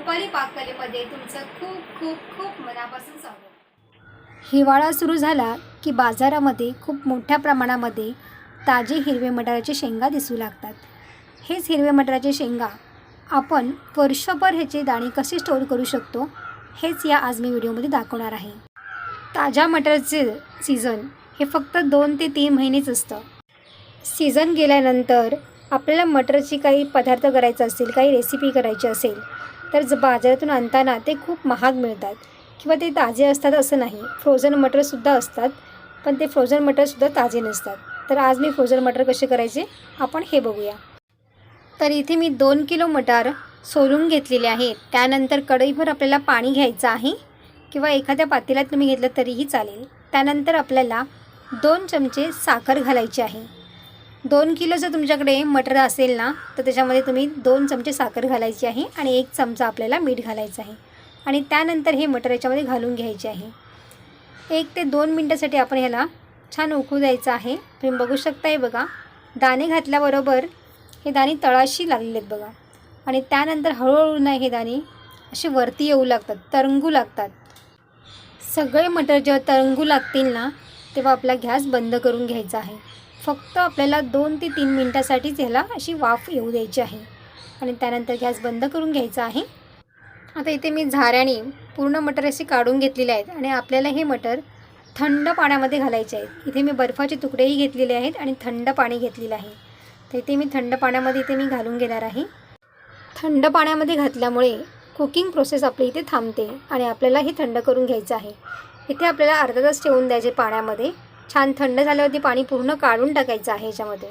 रुपाली पाककलेमध्ये तुमचं खूप खूप खूप मनापासून स्वागत. हिवाळा सुरू झाला की बाजारामध्ये खूप मोठ्या प्रमाणामध्ये ताजे हिरवे मटाराचे शेंगा दिसू लागतात. हेच हिरवे मटाराचे शेंगा आपण वर्षभर ह्याचे दाणे कसे स्टोअर करू शकतो हेच या आज मी व्हिडिओमध्ये दाखवणार आहे. ताज्या मटारचे सीझन हे फक्त दोन ते तीन महिनेच असतं. सीझन गेल्यानंतर आपल्याला मटरची काही पदार्थ करायचा असेल काही रेसिपी करायची असेल तर ज बाजारातून आणताना ते खूप महाग मिळतात. किंवा ते ताजे असतात असं नाही. फ्रोझन मटरसुद्धा असतात पण ते फ्रोझन मटरसुद्धा ताजे नसतात. तर आज मी फ्रोझन मटर कसे करायचे? आपण हे बघूया. तर इथे मी दोन किलो मटार सोलून घेतलेले आहेत त्यानंतर कढईभर आपल्याला पाणी घ्यायचं आहे. किंवा एखाद्या पातेल्यात तुम्ही घेतलं तरीही चालेल. त्यानंतर आपल्याला दोन चमचे साखर घालायची आहे. दोन किलो जर तुमच्याकडे मटर असेल ना तर त्याच्यामध्ये तुम्ही दोन चमचे साखर घालायची आहे आणि एक चमचा आपल्याला मीठ घालायचं आहे. आणि त्यानंतर हे मटर याच्यामध्ये घालून घ्यायचे आहे. एक ते दोन मिनटासाठी आपण ह्याला छान उकळू द्यायचं आहे. तुम्ही बघू शकताय बघा दाणे घातल्याबरोबर हे दाणे तळाशी लागलेले आहेत बघा. आणि त्यानंतर हळूहळू नाही हे दाणे असे वरती येऊ लागतात तरंगू लागतात. सगळे मटर जेव्हा तरंगू लागतील ना तेव्हा आपला गॅस बंद करून घ्यायचा आहे. फक्त आपल्याला दोन ते तीन मिनटासाठीच ह्याला अशी वाफ येऊ द्यायची आहे. आणि त्यानंतर गॅस बंद करून घ्यायचा आहे. आता इथे मी झाऱ्याने पूर्ण मटर असे काढून घेतलेले आहेत आणि आपल्याला हे मटर थंड पाण्यामध्ये घालायचे आहेत. इथे मी बर्फाचे तुकडेही घेतलेले आहेत आणि थंड पाणी घेतलेलं आहे. तर इथे मी थंड पाण्यामध्ये इथे मी घालून घेणार आहे. थंड पाण्यामध्ये घातल्यामुळे कुकिंग प्रोसेस आपली इथे थांबते आणि आपल्याला हे थंड करून घ्यायचं आहे. इथे आपल्याला अर्धा तास ठेवून द्यायचे पाण्यामध्ये. छान थंड झाल्यावरती पाणी पूर्ण काढून टाकायचं आहे ह्याच्यामध्ये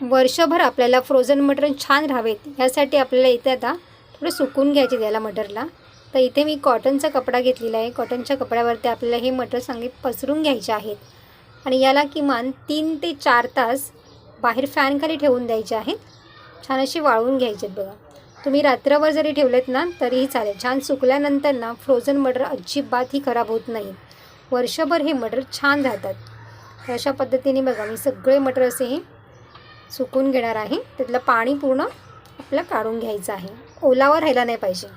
वर्षभर आपल्याला फ्रोझन मटर छान राहावेत. ह्यासाठी आपल्याला इथे आता थोडं सुकून घ्यायचे द्यायला मटरला. तर इथे मी कॉटनचा कपडा घेतलेला आहे. कॉटनच्या कपड्यावरती आपल्याला हे मटर चांगले पसरून घ्यायचे आहेत. आणि याला किमान तीन ते चार तास बाहेर फॅनखाली ठेवून द्यायचे आहेत. छान असे वाळवून घ्यायचे आहेत बघा. तुम्ही रात्रभर जरी ठेवलेत ना तरीही चालेल. छान सुकल्यानंतर ना फ्रोझन मटर अजिबातही खराब होत नाही. वर्षभर हे मटर छान राहतात. तर अशा पद्धतीने बघा मी सगळे मटर असे हे सुकून घेणार आहे. त्यातलं पाणी पूर्ण आपलं काढून घ्यायचं आहे. ओलावर राहायला नाही पाहिजे.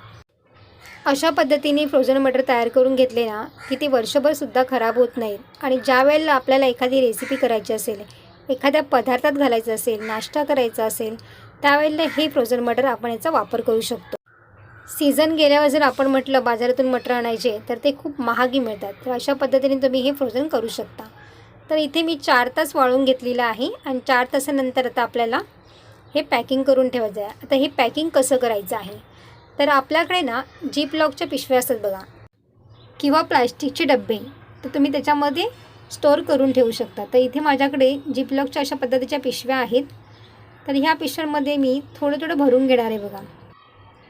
अशा पद्धतीने फ्रोझन मटर तयार करून घेतले ना की ते वर्षभरसुद्धा खराब होत नाहीत. आणि ज्या वेळेला आपल्याला एखादी रेसिपी करायची असेल एखाद्या पदार्थात घालायचं असेल नाश्ता करायचा असेल त्यावेळेला हे फ्रोझन मटर आपण याचा वापर करू शकतो. सीझन गेल्यावर जर आपण म्हटलं बाजारातून मटर आणायचे तर ते खूप महागी मिळतात. तर अशा पद्धतीने तुम्ही हे फ्रोझन करू शकता. तर इथे मी चार तास वाळून घेतलेलं आहे आणि चार तासानंतर आता आपल्याला हे पॅकिंग करून ठेवायचं आहे. आता हे पॅकिंग कसं करायचं आहे? तर आपल्याकडे ना जीप लॉकच्या पिशव्या असतात बघा. किंवा प्लास्टिकचे डबे. तर तुम्ही त्याच्यामध्ये स्टोअर करून ठेवू शकता. तर इथे माझ्याकडे जीप लॉकच्या अशा पद्धतीच्या पिशव्या आहेत. तर ह्या पिशव्यांमध्ये मी थोडं थोडं भरून घेणार आहे बघा.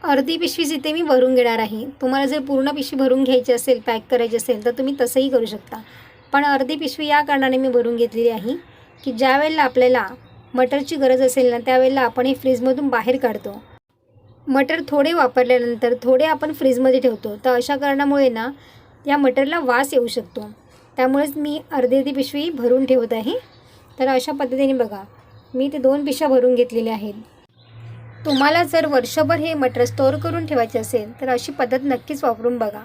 अर्धी पिशवीच इथे मी भरून घेणार आहे तुम्हाला जर पूर्ण पिशवी भरून घ्यायची असेल पॅक करायची असेल तर तुम्ही तसंही करू शकता. पण अर्धी पिशवी या कारणाने मी भरून घेतलेली आहे की ज्या वेळेला आपल्याला मटरची गरज असेल ना त्यावेळेला आपण हे फ्रीजमधून बाहेर काढतो. मटर थोडे वापरल्यानंतर थोडे आपण फ्रीजमध्ये ठेवतो. तर अशा कारणामुळे ना या मटरला वास येऊ शकतो. त्यामुळेच मी अर्धी अर्धी पिशवी भरून ठेवत आहे. तर अशा पद्धतीने बघा मी ते दोन पिशव्या भरून घेतलेल्या आहेत. तुम्हाला जर वर्षभर हे मटर स्टोअर करून ठेवायचे असेल तर अशी पद्धत नक्कीच वापरून बघा.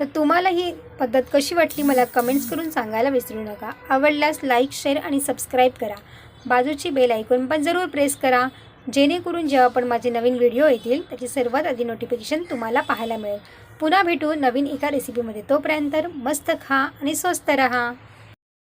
तर तुम्हाला ही पद्धत कशी वाटली मला कमेंट्स करून सांगायला विसरू नका. आवडल्यास लाईक शेअर आणि सबस्क्राईब करा. बाजूची बेल ऐकून पण जरूर प्रेस करा. जेणेकरून जेव्हा पण माझे नवीन व्हिडिओ येतील त्याची सर्वात आधी नोटिफिकेशन तुम्हाला पाहायला मिळेल. पुन्हा भेटू नवीन एका रेसिपीमध्ये तोपर्यंत मस्त खा आणि स्वस्त रहा.